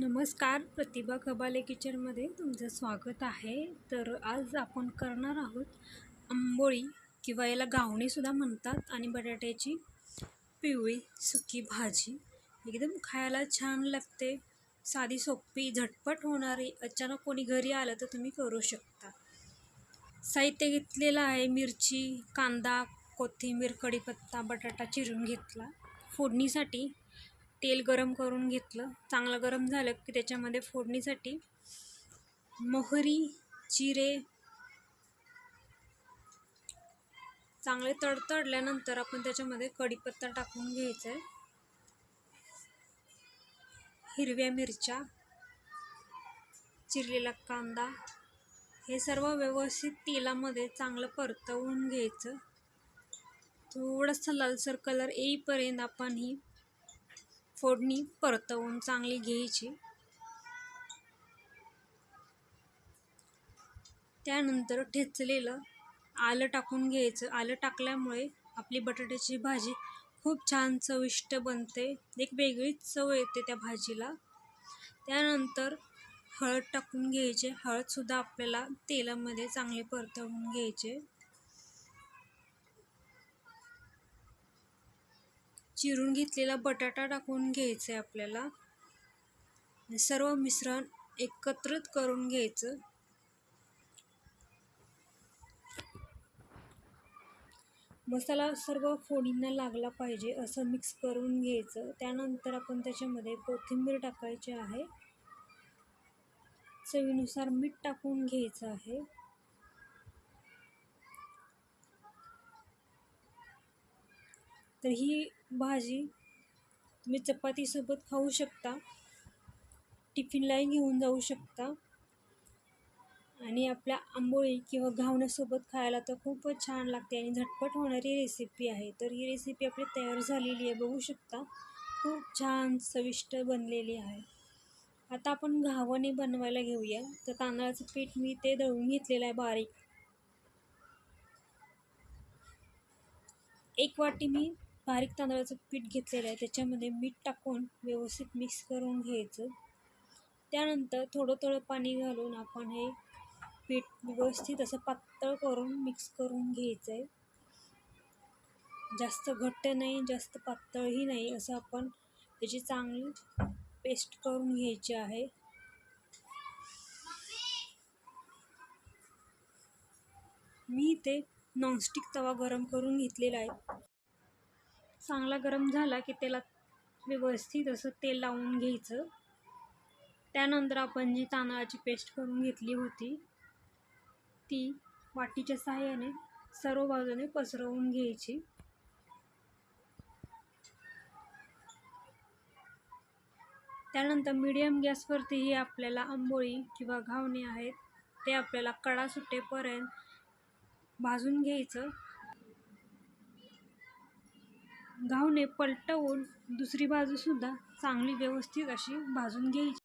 नमस्कार प्रतिभा कबाले किचनमध्ये तुमचं स्वागत आहे. तर आज आपण करणार आहोत आंबोळी किंवा याला गावणीसुद्धा म्हणतात आणि बटाट्याची पिवळी सुकी भाजी. एकदम खायला छान लागते साधी सोपी झटपट होणारी अचानक कोणी घरी आलं तर तुम्ही करू शकता. साहित्य घेतलेलं आहे मिरची कांदा कोथिंबीर कढीपत्ता बटाटा चिरून घेतला. फोडणीसाठी तेल गरम करून घेतलं. चांगलं गरम झालं की त्याच्यामध्ये फोडणीसाठी मोहरी जिरे चांगले तडतडल्यानंतर आपण त्याच्यामध्ये कढीपत्ता टाकून घ्यायचा आहे. हिरव्या मिरच्या चिरलेला कांदा हे सर्व व्यवस्थित तेलामध्ये चांगलं परतवून घ्यायचं. थोडंसं लालसर कलर येईपर्यंत आपण ही फोडणी परतवून चांगली घ्यायची. त्यानंतर ठेचलेलं आलं टाकून घ्यायचं. आलं टाकल्यामुळे आपली बटाट्याची भाजी खूप छान चविष्ट बनते. एक वेगळीच चव येते त्या भाजीला. त्यानंतर हळद टाकून घ्यायचे. हळदसुद्धा आपल्याला तेलामध्ये चांगले परतवून घ्यायचे. चिरून घेतलेला बटाटा टाकून घ्यायचा आहे आपल्याला सर्व मिश्रण एकत्रित करून घ्यायचं. मसाला सर्व फोडींना लागला पाहिजे असं मिक्स करून घ्यायचं. त्यानंतर आपण त्याच्यामध्ये कोथिंबीर टाकायची आहे. चवीनुसार मीठ टाकून घ्यायचं आहे. तर ही भाजी तुम्ही चपातीसोबत खाऊ शकता. टिफिनलाही घेऊन जाऊ शकता. आणि आपल्या आंबोळी किंवा घावण्यासोबत खायला तर खूपच छान लागते आणि झटपट होणारी रेसिपी आहे. तर ही रेसिपी आपली तयार झालेली आहे बघू शकता. खूप छान चविष्ट बनलेली आहे. आता आपण घावणे बनवायला घेऊया. तर तांदळाचं पीठ मी ते दळून घेतलेलं आहे बारीक. एक वाटी मी बारीक तांदळाचं पीठ घेतलेलं आहे. त्याच्यामध्ये मीठ टाकून व्यवस्थित मिक्स करून घ्यायचं. त्यानंतर थोडं थोडं पाणी घालून आपण हे पीठ व्यवस्थित असं पातळ करून मिक्स करून घ्यायचं आहे जास्त घट्ट नाही जास्त पातळही नाही असं आपण त्याची चांगली पेस्ट करून घ्यायची आहे. मी इथे नॉनस्टिक तवा गरम करून घेतलेला आहे. चांगला गरम झाला की त्याला व्यवस्थित असं तेल लावून घ्यायचं. त्यानंतर आपण जी तांदळाची पेस्ट करून घेतली होती ती वाटीच्या सहाय्याने सर्व बाजूने पसरवून घ्यायची. त्यानंतर मीडियम गॅसवरतीही आपल्याला आंबोळी किंवा घावणे आहेत ते आपल्याला कडा सुटेपर्यंत भाजून घ्यायचं. घावणे पलटवून दुसरी बाजूसुद्धा चांगली व्यवस्थित अशी भाजून घ्यायची.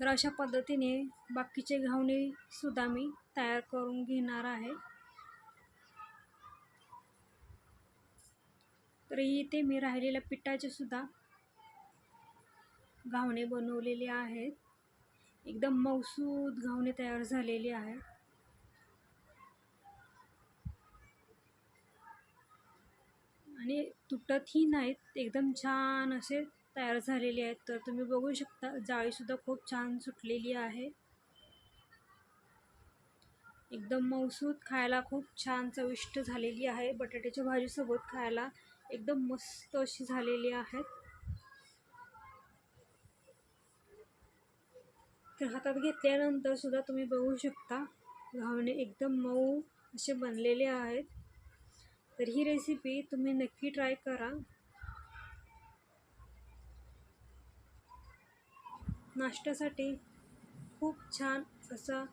तर अशा पद्धतीने बाकीचे घावणेसुद्धा मी तयार करून घेणार आहे. तर इथे मी राहिलेल्या पिठाचे सुद्धा घावणे बनवलेले आहेत. एकदम मौसूद घावणे तयार झालेली आहे आणि तुटतही नाहीत एकदम छान असे तयार झालेले आहेत. तर तुम्ही बघू शकता जाळीसुद्धा खूप छान सुटलेली आहे. एकदम मौसूद खायला खूप छान चविष्ट झालेली आहे. बटाट्याच्या भाजीसोबत खायला एकदम मस्त अशी झालेली आहेत. तर हातात घेतल्यानंतर सुद्धा तुम्ही बघू शकता घावणे एकदम मऊ असे बनलेले आहेत. तर ही रेसिपी तुम्ही नक्की ट्राय करा. नाश्त्यासाठी खूप छान असा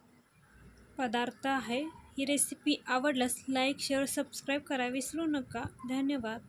पदार्थ आहे. ही रेसिपी आवडल्यास लाईक शेअर सबस्क्राईब करा विसरू नका. धन्यवाद.